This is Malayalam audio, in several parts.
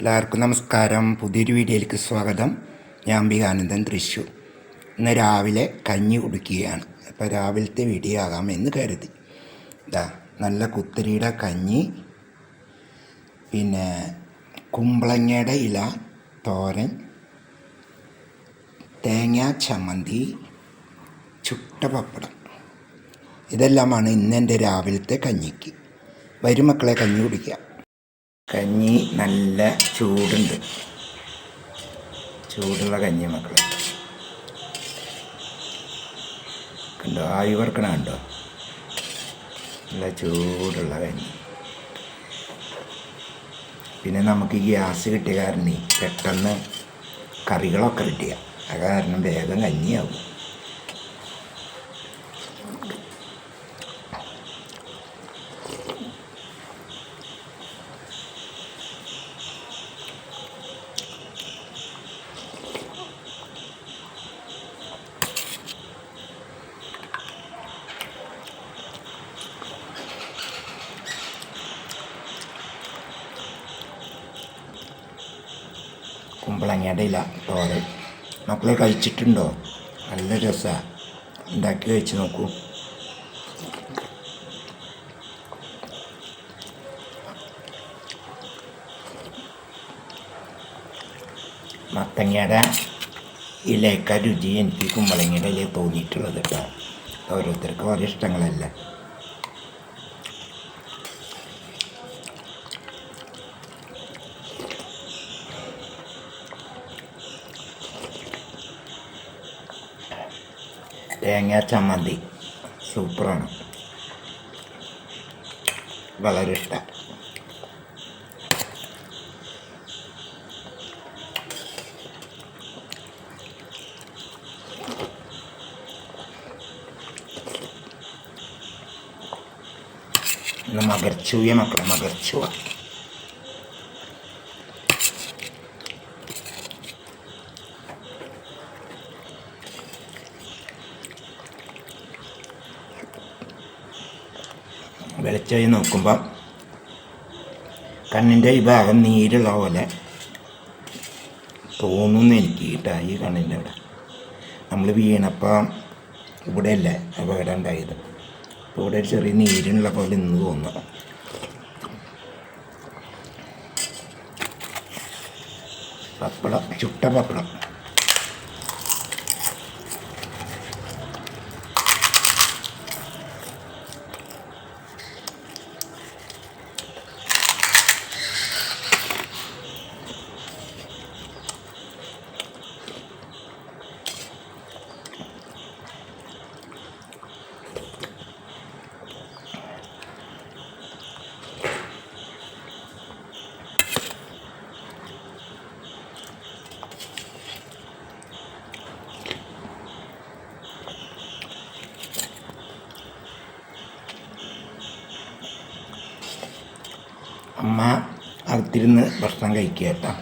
എല്ലാവർക്കും നമസ്കാരം. പുതിയൊരു വീഡിയോയിലേക്ക് സ്വാഗതം. ഞാൻ അംബികാനന്ദൻ തൃശ്ശൂർ. ഇന്ന് രാവിലെ കഞ്ഞി കുടിക്കുകയാണ്. അപ്പോൾ രാവിലത്തെ വീഡിയോ ആകാമെന്ന് കരുതി. ഇതാ നല്ല കുത്തരിയുടെ കഞ്ഞി പിന്നെ കുമ്പളങ്ങയുടെ ഇല തോരൻ തേങ്ങ ചമ്മന്തി ചുട്ട പപ്പടം. ഇതെല്ലാമാണ് ഇന്നെന്റെ രാവിലത്തെ കഞ്ഞിക്ക്. വരും മക്കളെ കഞ്ഞി കുടിക്കാം. കഞ്ഞി നല്ല ചൂടുണ്ട്. ചൂടുള്ള കഞ്ഞി മക്കളെ. കണ്ടോ? ആയി വറക്കണ കണ്ടോ? നല്ല ചൂടുള്ള കഞ്ഞി. പിന്നെ നമുക്ക് ഗ്യാസ് കിട്ടിയ കാരണം പെട്ടെന്ന് കറികളൊക്കെ കിട്ടിയ അത് കാരണം വേഗം കഞ്ഞിയാവും. കുമ്പളങ്ങയുടെ ഇല തോരൻ. മക്കളെ കഴിച്ചിട്ടുണ്ടോ? നല്ല രസമാണ് ഉണ്ടാക്കി കഴിച്ച് നോക്കൂ. മത്തങ്ങയുടെ ഇലയൊക്കെ രുചി എനിക്ക് കുമ്പളങ്ങയുടെ ഇല തോന്നിയിട്ടുള്ളത് കേട്ടോ. ഓരോരുത്തർക്കും ഓരോ ഇഷ്ടങ്ങളല്ലേ. തേങ്ങ ചമ്മന്തി സൂപ്പറാണ് വളരെ ഇഷ്ടം ഇന്ന് മകർച്ചൂയ മക്കളെ മകർച്ചുവ വെളിച്ചായി നോക്കുമ്പോൾ കണ്ണിന്റെ ഈ ഭാഗം നീരുള്ള പോലെ തോന്നുന്നു എനിക്ക് കേട്ടോ ഈ കണ്ണിന്റെ അവിടെ. നമ്മൾ വീണപ്പം ഇവിടെ അല്ലേ അപകടം ഉണ്ടായത്? അപ്പോൾ ഇവിടെ ഒരു ചെറിയ നീരുള്ള പോലെ ഇന്ന് തോന്നുന്നു. പപ്പടം ചുട്ട പപ്പടം. അമ്മ അകത്തിരുന്ന് ഭക്ഷണം കഴിക്കുക കേട്ടോ.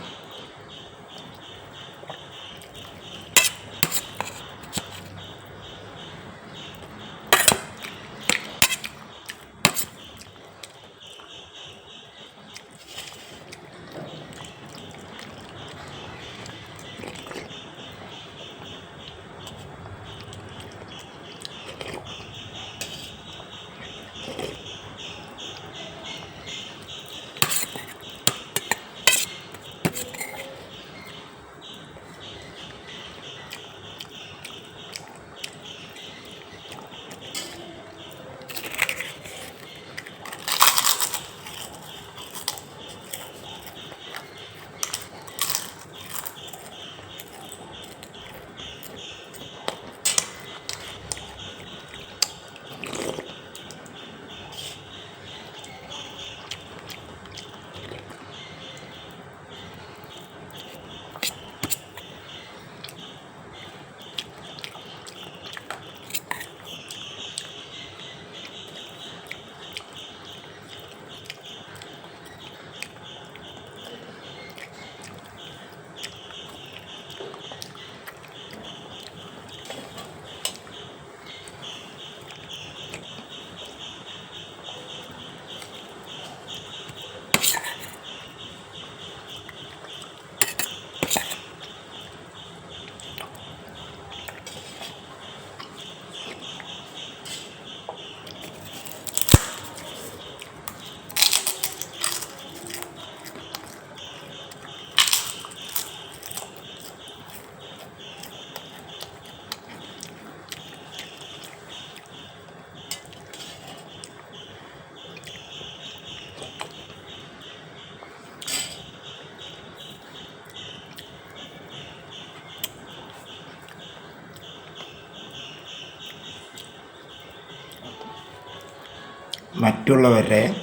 മറ്റുള്ളവരുടെ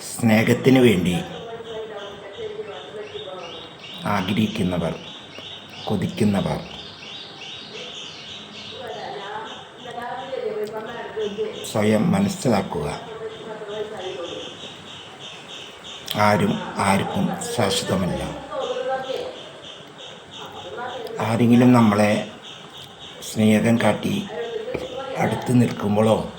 സ്നേഹത്തിന് വേണ്ടി ആഗ്രഹിക്കുന്നവർ കൊതിക്കുന്നവർ. സ്വയം മനസ്സിലാക്കുക. ആരും ആർക്കും ശാശ്വതമല്ല. ആരെങ്കിലും നമ്മളെ സ്നേഹം കാട്ടി അടുത്ത് നിൽക്കുമ്പോഴോ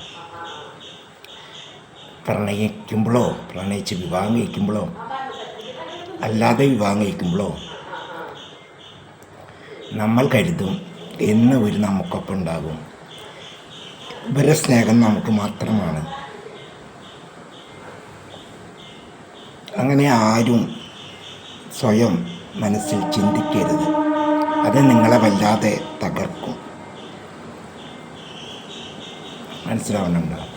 പ്രണയിക്കുമ്പോഴോ പ്രണയിച്ച് വിവാഹം കഴിക്കുമ്പോഴോ അല്ലാതെ വിവാഹം കഴിക്കുമ്പോഴോ നമ്മൾ കരുതും എന്ന് ഒരു നമുക്കൊപ്പം ഉണ്ടാകും. ഇവരെ സ്നേഹം നമുക്ക് മാത്രമാണ്. അങ്ങനെ ആരും സ്വയം മനസ്സിൽ ചിന്തിക്കരുത്. അത് നിങ്ങളെ വല്ലാതെ തകർക്കും. മനസ്സിലാവുന്നുണ്ടോ?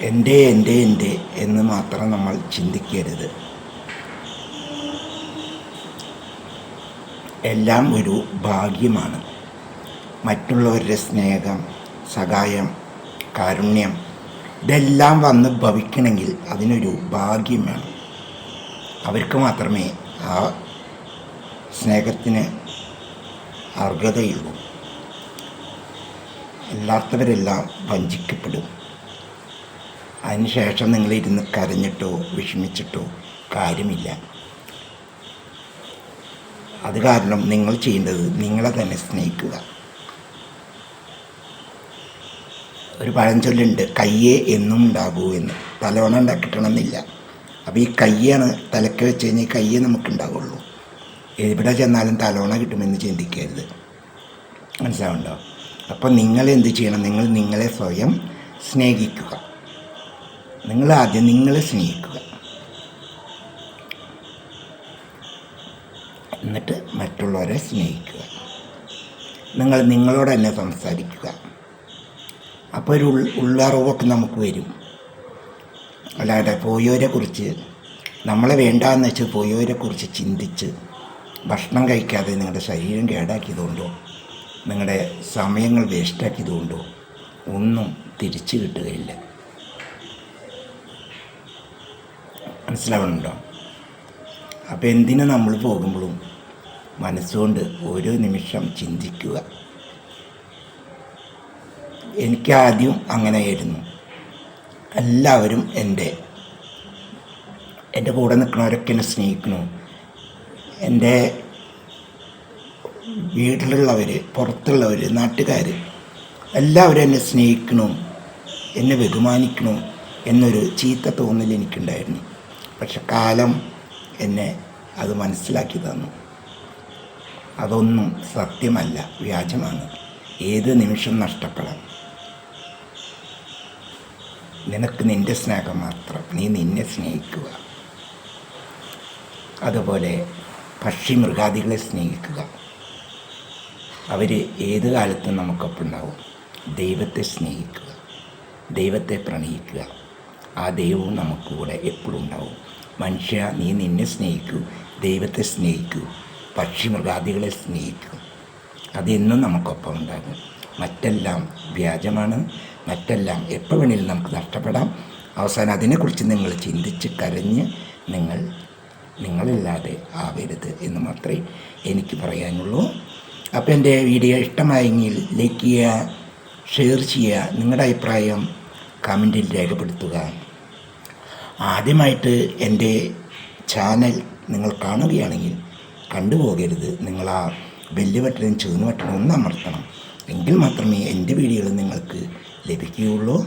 എന്റെ എന്റെ എന്റെ എന്ന് മാത്രം നമ്മൾ ചിന്തിക്കരുത്. എല്ലാം ഒരു ഭാഗ്യമാണ്. മറ്റുള്ളവരുടെ സ്നേഹം സഹായം കാരുണ്യം ഇതെല്ലാം വന്ന് ഭവിക്കണമെങ്കിൽ അതിനൊരു ഭാഗ്യം വേണം. അവർക്ക് മാത്രമേ ആ സ്നേഹത്തിന് അർഹതയുള്ളൂ. അല്ലാത്തവരെല്ലാം വഞ്ചിക്കപ്പെടും. അതിനുശേഷം നിങ്ങളിരുന്ന് കരഞ്ഞിട്ടോ വിഷമിച്ചിട്ടോ കാര്യമില്ല. അത് കാരണം നിങ്ങൾ ചെയ്യേണ്ടത് നിങ്ങളെ തന്നെ സ്നേഹിക്കുക. ഒരു പഴഞ്ചൊല്ലുണ്ട് കയ്യേ എന്നും ഉണ്ടാകൂ എന്ന്. തലവണ ഉണ്ടാക്കിട്ടണമെന്നില്ല അപ്പോൾ ഈ കയ്യാണ് തലക്ക് വെച്ച് കഴിഞ്ഞാൽ കയ്യേ നമുക്കുണ്ടാവുള്ളൂ. എവിടെ ചെന്നാലും തലോണ കിട്ടുമെന്ന് ചിന്തിക്കരുത്. മനസ്സിലാവുണ്ടോ അപ്പോൾ നിങ്ങൾ എന്ത് ചെയ്യണം? നിങ്ങൾ നിങ്ങളെ സ്വയം സ്നേഹിക്കുക. നിങ്ങൾ ആദ്യം നിങ്ങളെ സ്നേഹിക്കുക. എന്നിട്ട് മറ്റുള്ളവരെ സ്നേഹിക്കുക. നിങ്ങൾ നിങ്ങളോട് തന്നെ സംസാരിക്കുക. അപ്പോൾ ഒരു ഉള്ളറിവൊക്കെ നമുക്ക് വരും. അല്ലാതെ പോയവരെ കുറിച്ച് നമ്മളെ വേണ്ടാന്ന് വെച്ച് പോയവരെ കുറിച്ച് ചിന്തിച്ച് ഭക്ഷണം കഴിക്കാതെ നിങ്ങളുടെ ശരീരം കേടാക്കിയതുകൊണ്ടോ നിങ്ങളുടെ സമയങ്ങൾ വേസ്റ്റാക്കിയതുകൊണ്ടോ ഒന്നും തിരിച്ചു കിട്ടുകയില്ല. മനസ്സിലാവുന്നുണ്ടോ? അപ്പോൾ എന്തിനു നമ്മൾ പോകുമ്പോഴും മനസ്സുകൊണ്ട് ഓരോ നിമിഷം ചിന്തിക്കുക. എനിക്കാദ്യം അങ്ങനെയായിരുന്നു. എല്ലാവരും എന്റെ എന്റെ കൂടെ നിൽക്കുന്നവരൊക്കെ എന്നെ സ്നേഹിക്കുന്നു. എന്റെ വീട്ടിലുള്ളവർ പുറത്തുള്ളവർ നാട്ടുകാർ എല്ലാവരും എന്നെ സ്നേഹിക്കണം എന്നെ ബഹുമാനിക്കണം എന്നൊരു ചീത്ത തോന്നൽ എനിക്കുണ്ടായിരുന്നു. പക്ഷെ കാലം എന്നെ അത് മനസ്സിലാക്കി തന്നു. അതൊന്നും സത്യമല്ല വ്യാജമാണ്. ഏത് നിമിഷം നഷ്ടപ്പെടാം? നിനക്ക് നിന്റെ സ്നേഹം മാത്രം നീ നിന്നെ സ്നേഹിക്കുക. അതുപോലെ പക്ഷി മൃഗാദികളെ സ്നേഹിക്കുക. അവർ ഏത് കാലത്തും നമുക്കൊപ്പം ഉണ്ടാവും. ദൈവത്തെ സ്നേഹിക്കുക ദൈവത്തെ പ്രണയിക്കുക. ആ ദൈവവും നമുക്ക് കൂടെ എപ്പോഴും ഉണ്ടാവും. മനുഷ്യ നീ നിന്നെ സ്നേഹിക്കൂ. ദൈവത്തെ സ്നേഹിക്കൂ. പക്ഷി മൃഗാദികളെ സ്നേഹിക്കൂ. അതെന്നും നമുക്കൊപ്പം ഉണ്ടാകും. മറ്റെല്ലാം വ്യാജമാണ്. മറ്റെല്ലാം എപ്പോൾ വേണേലും നമുക്ക് നഷ്ടപ്പെടാം. അവസാനം അതിനെക്കുറിച്ച് നിങ്ങൾ ചിന്തിച്ച് കരഞ്ഞ് നിങ്ങൾ നിങ്ങളില്ലാതെ ആവരുത് എന്ന് മാത്രമേ എനിക്ക് പറയാനുള്ളൂ. അപ്പോൾ എന്റെ വീഡിയോ ഇഷ്ടമായെങ്കിൽ ലൈക്ക് ചെയ്യുക ഷെയർ ചെയ്യുക. നിങ്ങളുടെ അഭിപ്രായം കമന്റിൽ രേഖപ്പെടുത്തുക. ആദ്യമായിട്ട് എന്റെ ചാനൽ നിങ്ങൾ കാണുകയാണെങ്കിൽ കണ്ടുപോകരുത് നിങ്ങൾ ആ ബെല്ല് ബട്ടനും ചുവന്ന ബട്ടനും ഒന്ന് അമർത്തണം. എങ്കിൽ മാത്രമേ എന്റെ വീഡിയോകൾ നിങ്ങൾക്ക് ലഭിക്കുകയുള്ളൂ.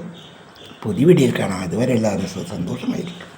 പുതിയ വീഡിയോയിൽ കാണാം. അതുവരെ എല്ലാവരും സന്തോഷമായിരിക്കും.